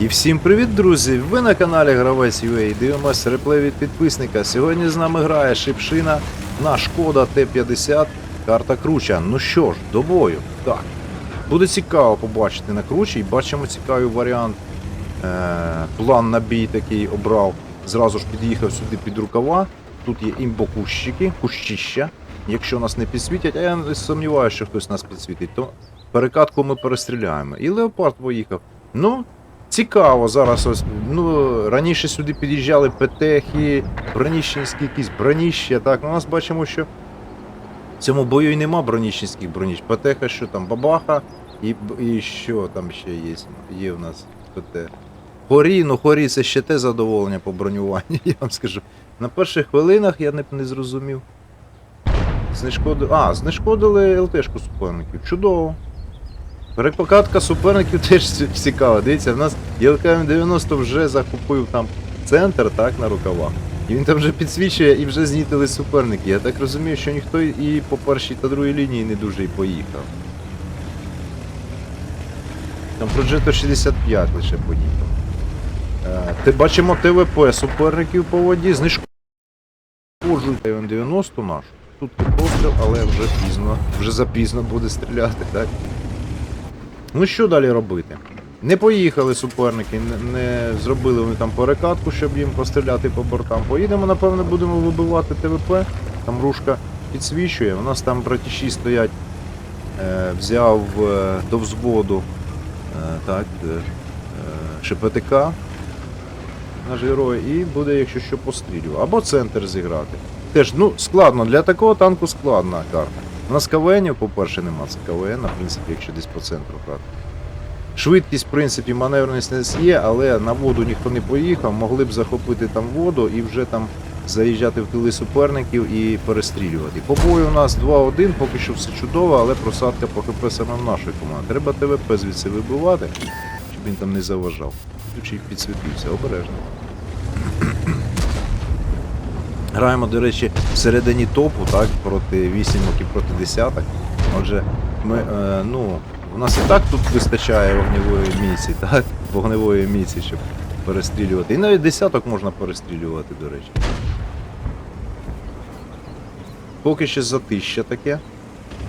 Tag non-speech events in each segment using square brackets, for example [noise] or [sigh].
І всім привіт, друзі! Ви на каналі Гравець UA. Дивимося реплей від підписника. Сьогодні з нами грає Шипшина на Шкода Т-50, карта Круча. Ну що ж, до бою. Так. Буде цікаво побачити на кручі. Бачимо цікавий варіант. Е, план на бій такий обрав. Зразу ж під'їхав сюди під рукава. Тут є імбокущики, кущища. Якщо нас не підсвітять, а я сумніваюся, що хтось нас підсвітить, то перекатку ми перестріляємо. І леопард поїхав. Ну, Цікаво зараз ось. Ну, раніше сюди під'їжджали петехи, броніщенські якісь броніща. Так, ну, у нас бачимо, що в цьому бою і нема броніщенських броніщ. Петеха, що там, бабаха, і, і що там ще є? Є в нас ПТ. Хорі, ну хорі це ще те задоволення по бронюванню, [laughs] я вам скажу. На перших хвилинах я не, не зрозумів. Знешкодили. А, знешкодили ЛТшку суперників. Чудово. Перепокатка суперників теж цікава. Дивіться, в нас ЄЛКМ-90 вже захопив там центр, так, на рукавах. І він там вже підсвічує і вже знітили суперники. Я так розумію, що ніхто і по першій та другій лінії не дуже і поїхав. Там Progetto 65 лише поїхав. Е, Ти бачимо ТВП суперників по воді, знижкують 90 нашу. Тут постріл, але вже пізно, вже запізно буде стріляти, так? Ну що далі робити? Не поїхали суперники, не, зробили вони там перекатку, щоб їм постріляти по бортам. Поїдемо, напевно, будемо вибивати ТВП. Там рушка підсвічує. У нас там братіші стоять. Е, взяв е, до взводу е, так, ШПТК наш герой, і буде, якщо що, пострілювати. Або центр зіграти. Теж, ну, складно, для такого танку складна карта. У нас КВНів, по-перше, нема. Це КВН, в принципі, якщо десь по центру грати. Швидкість, в принципі, маневреність не є, але на воду ніхто не поїхав, могли б захопити там воду і вже там заїжджати в тили суперників і перестрілювати. По бою у нас 2-1, поки що все чудово, але просадка по ХП саме в нашої команди. Треба ТВП звідси вибивати, щоб він там не заважав. Тут ще й підсвітився, обережно. Граємо, до речі, всередині топу, так, проти вісімок і проти десяток. Отже, ми, е, ну, у нас і так тут вистачає вогневої місії, так? Вогневої місії, щоб перестрілювати. І навіть десяток можна перестрілювати, до речі. Поки що затища таке.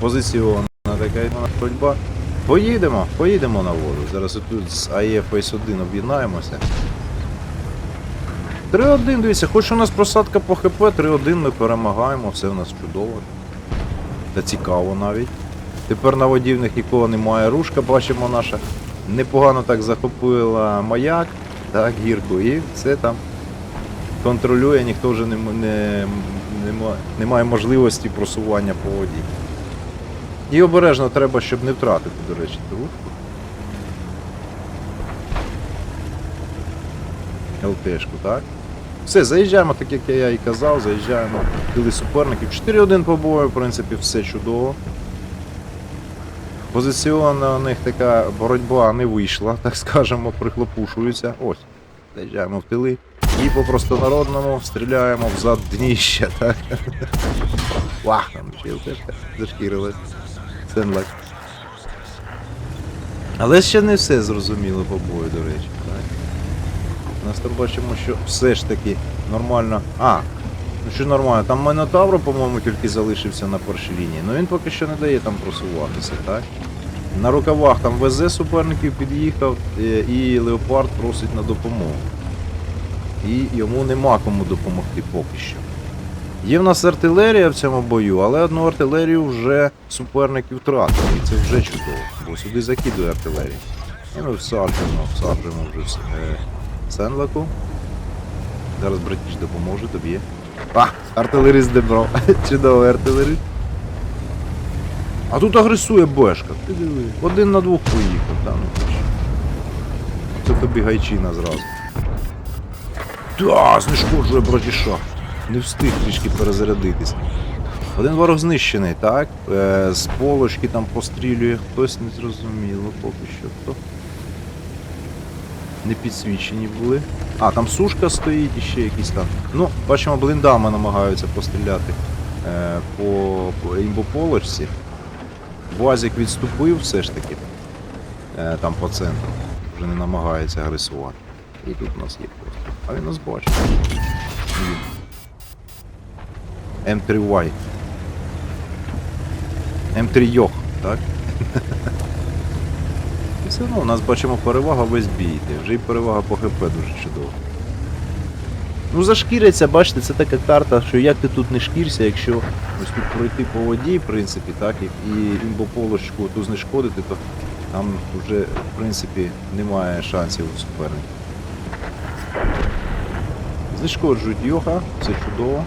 Позиціонна така боротьба. Поїдемо, поїдемо на воду. Зараз тут з АЕ Фейс 1 об'єднаємося. 3-1, дивіться, хоч у нас просадка по ХП, 3-1 ми перемагаємо, все у нас чудово. Та цікаво навіть. Тепер на воді в них нікого немає. Рушка, бачимо, наша непогано так захопила маяк, так, гірку, і все там контролює, ніхто вже не, не, не має можливості просування по воді. І обережно треба, щоб не втратити, до речі, ту рушку. ЛТшку, так? Все, заїжджаємо, так як я і казав, заїжджаємо в тили суперників. 4-1 по бою, в принципі, все чудово. Позиціонна у них така боротьба не вийшла, так скажемо, прихлопушуються. Ось. Заїжджаємо в тили. І по простонародному стріляємо в дніща, так? Вах, там ще теж зашкірилась. Сенлак. Але ще не все зрозуміло по бою, до речі, так? Нас там бачимо, що все ж таки нормально. А, ну що нормально, там Мінотавро, по-моєму, тільки залишився на першій лінії. Ну він поки що не дає там просуватися, так? На рукавах там ВЗ суперників під'їхав е, і Леопард просить на допомогу. І йому нема кому допомогти поки що. Є в нас артилерія в цьому бою, але одну артилерію вже суперники втратили. І це вже чудово, бо сюди закидує артилерію. І ми всаджуємо, всаджуємо вже все. Сенлаку. Зараз братіч допоможе тобі. А, артилерист добрав. [laughs] Чудовий артилерист. А тут агресує Бешка. Ти диви. Один на двох поїхав, да, ну. Це тобі гайчина зразу. Да, знешкоджує братіша. Не встиг трішки перезарядитись. Один ворог знищений, так? Е, з полочки там пострілює, хтось не зрозуміло поки що хто. Не підсвічені були. А, там сушка стоїть і ще якісь там. Ну, бачимо, блиндами намагаються постріляти е, по, по імбополочці. Вазик відступив все ж таки. Е, там по центру. вже не намагається агресувати. І тут у нас є постріл. А він нас бачить. М3Y. М3 Йох, так? Все одно у нас бачимо перевага весь бій. йде. Вже і перевага по ХП дуже чудово. Ну зашкіряться, бачите, це така карта, що як ти тут не шкірся, якщо ось тут пройти по воді, в принципі, так, і, і імбополочку ту знешкодити, то там вже, в принципі, немає шансів у суперника. Знешкоджують Йоха, це чудово.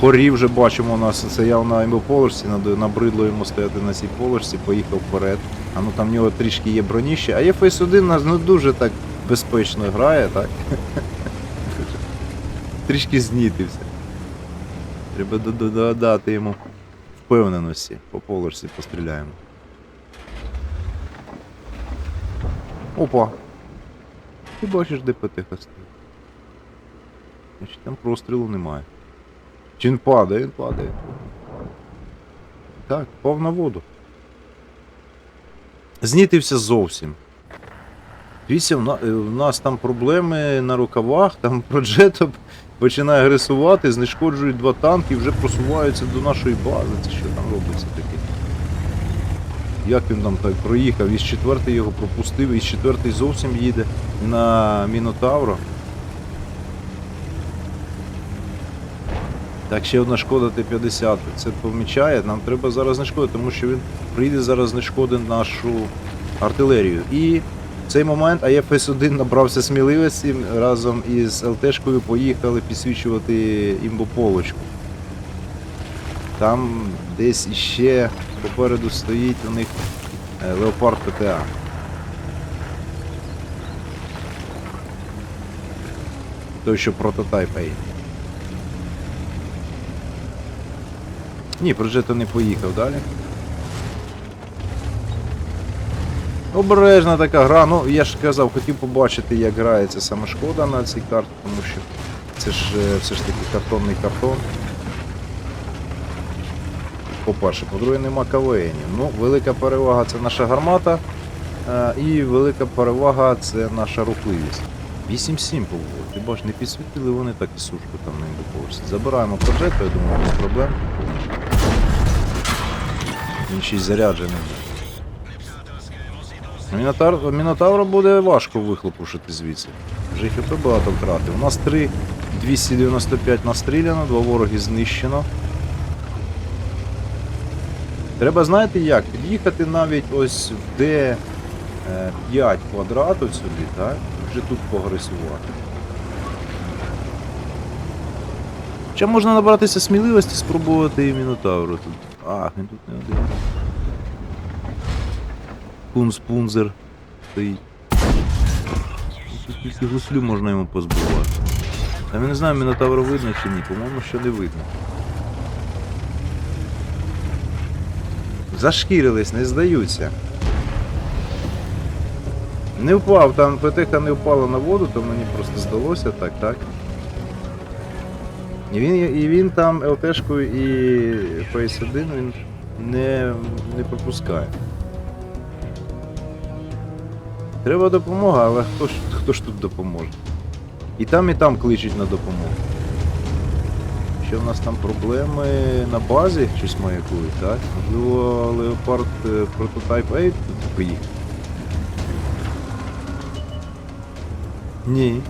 Хорі вже бачимо у нас, це я на імбополочці, набридло йому стояти на цій полочці, поїхав вперед. А ну там в нього трішки є броніще, а FS1 у нас ну, дуже так безпечно грає, так? [laughs] трішки знітився. Треба до- до- додати йому впевненості. По полочці постріляємо. Опа. Ти бачиш, де ПТХ стоїть. Значить там прострілу немає. Чи він падає, він падає. Так, впав на воду. Знітився зовсім. Вісім, е, в нас там проблеми на рукавах, там [laughs] проджето починає агресувати, знешкоджують два танки і вже просуваються до нашої бази. Це що там робиться таке? Як він там так проїхав? Із четвертий його пропустив, із четвертий зовсім їде на Мінотавро. Так, ще одна шкода Т-50. Це помічає. Нам треба зараз знешкодити, тому що він прийде зараз знешкодить нашу артилерію. І в цей момент АФС-1 набрався сміливості разом із ЛТшкою поїхали підсвічувати імбополочку. Там десь іще попереду стоїть у них е, Леопард ПТА. Той, що прототайп Ні, Проджето не поїхав далі. Обережна така гра, ну я ж казав, хотів побачити, як грається саме шкода на цій карті, тому що це ж е, все ж таки картонний картон. По-перше, по-друге, нема КВНів. Ну, велика перевага це наша гармата, е, і велика перевага це наша рухливість. 8-7 було. Ти бач, не підсвітили вони так і сушку там на індополості. Забираємо проджектор, я думаю, без проблем. Він заряджений. Мінотавр, Мінотавра буде важко вихлопушити звідси. Вже хп багато втратив. У нас 3 295 настріляно, два вороги знищено. Треба, знаєте як? Під'їхати навіть ось в D5 квадрату сюди, так? Вже тут погресувати. Ще можна набратися сміливості, спробувати і Мінотавру тут. Ах, він тут не один. Кунспунзер стоїть. Тут тільки гуслю можна йому позбивати. Та я не знаю, Мінотавра видно чи ні, по-моєму, що не видно. Зашкірились, не здаються. Не впав, там ПТХ не впала на воду, то мені просто здалося так, так. І він, і він там ЛТшкою і PS1 він не, не пропускає. Треба допомога, але хто ж, хто ж тут допоможе? І там, і там кличуть на допомогу. Що в нас там проблеми на базі щось маякують, так? Можливо, Leopard е, Prototype 8 тут поїхав? Ні.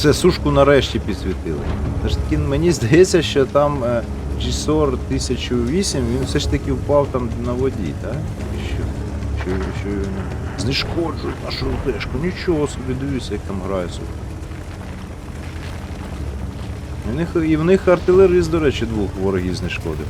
Все, сушку нарешті підсвітили. Все ж таки, мені здається, що там е, GSOR 1008, він все ж таки впав там на воді, так? Що, що, що не- знешкоджують нашу ЛТшку. Нічого собі, дивіться, як там грає супер. І в них артилеріст, до речі, двох ворогів знешкодив.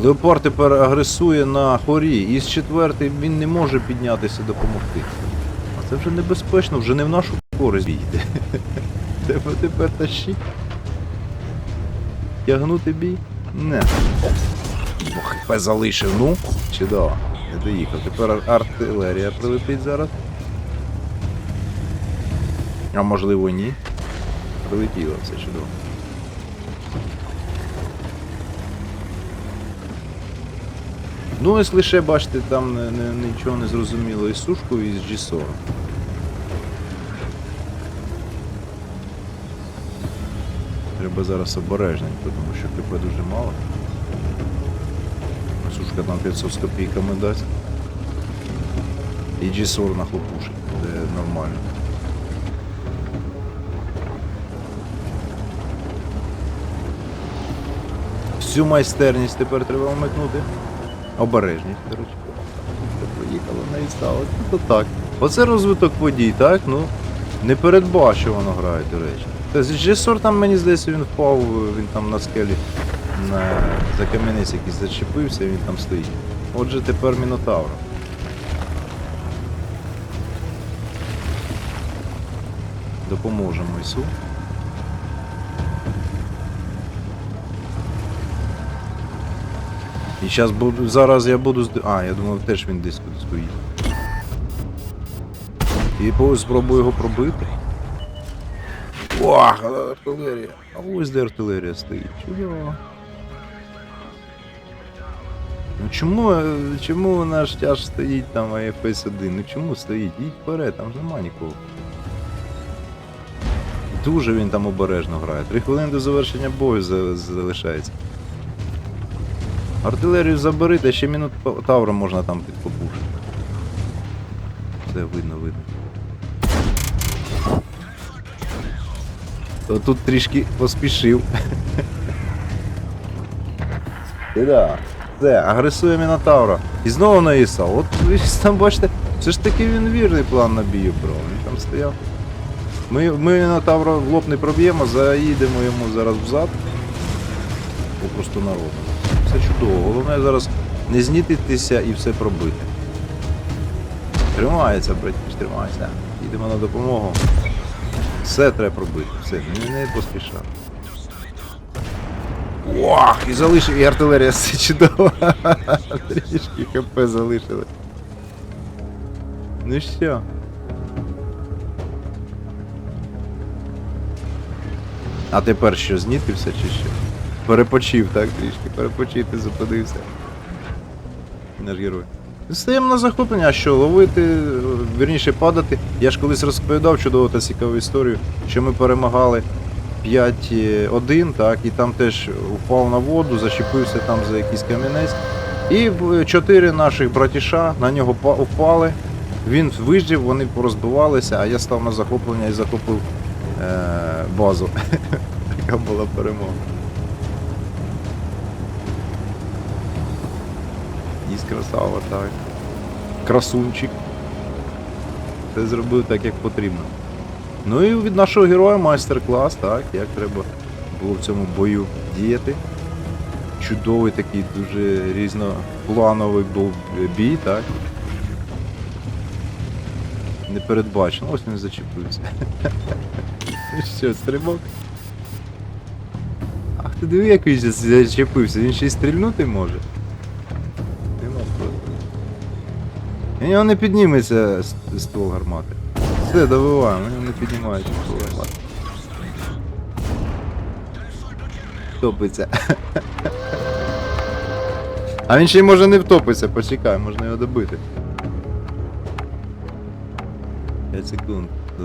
Леопард тепер агресує на хорі, і з четвертий він не може піднятися допомогти. А це вже небезпечно, вже не в нашу користь йде. [laughs] Треба тепер тащити. Тягнути бій? Не. Ох, хп залишив, ну. Чудово. Не доїхав. Тепер артилерія прилетить зараз. А можливо ні. Прилетіло все чудово. Ну, ось лише бачите, там не, не, нічого не зрозуміло із сушкою і з G40. Треба зараз обережненько, тому що КП дуже мало. Сушка там 500 з копійками дасть. І G40 нахлопушить, це нормально. Всю майстерність тепер треба вмикнути. Обережність, коротше. Поїхало на стало. То так. Оце розвиток подій, так? Ну, не передбачувано грає, до речі. Джесор там, мені здається, він впав, він там на скелі на, за камінець якийсь зачепився, він там стоїть. Отже, тепер Мінотавр. Допоможемо Ісу. І зараз буду, зараз я буду. А, я думав, теж він десь тут стоїть. І спробую його пробити. Ох, артилерія. А ось де артилерія стоїть. Чудово. Ну чому, е, чому наш тяж стоїть там АФС 1? Ну чому стоїть? Їдь вперед, там нема нікого. Дуже він там обережно грає. Три хвилини до завершення бою залишається. Артилерію забери, та ще мінут Тавра можна там підпопушити. Все, видно, видно. То тут трішки поспішив. [laughs] І да. Все, агресує Мінотавра. І знову на Іса. От ви ж там бачите, все ж таки він вірний план на бію брав. Він там стояв. Ми, ми Мінотавра в лоб не проб'ємо, заїдемо йому зараз взад. Попросту народу. Все чудово. Головне зараз не знітитися і все пробити. Тримається, братіш, тримається. Їдемо на допомогу. Все треба пробити. Все, не, не поспішав. Ох, і залишив, і артилерія [laughs] все чудово. Трішки ХП залишили. Ну що? А тепер що, знітився чи що? Перепочив, так, трішки, перепочив, ти зупинився. Наш герой. На захоплення, а що, ловити, вірніше падати. Я ж колись розповідав чудову та цікаву історію, що ми перемагали 5-1, так, і там теж упав на воду, зачепився там за якийсь камінець. І чотири наших братіша на нього па- впали. Він вижив, вони порозбивалися, а я став на захоплення і захопив е- базу. [laughs] Така була перемога. Ніс красава, так. Красунчик. Все зробив так, як потрібно. Ну і від нашого героя майстер-клас, так, як треба було в цьому бою діяти. Чудовий такий, дуже різноплановий був бій, так. Не передбачено, ось він зачепився. [laughs] Що, стрибок? Ах ти диви, як він зачепився, він ще й стрільнути може. І нього не підніметься ствол гармати. Все, добиваємо, у нього не піднімається ствол гармати. Топиться. [laughs] А він ще й може не втопиться, почекай, можна його добити. 5 секунд до,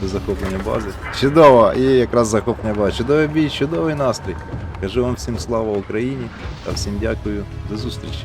до захоплення бази. Чудово! І якраз захоплення бази. Чудовий бій, чудовий настрій. Кажу вам всім слава Україні та всім дякую. До зустрічі.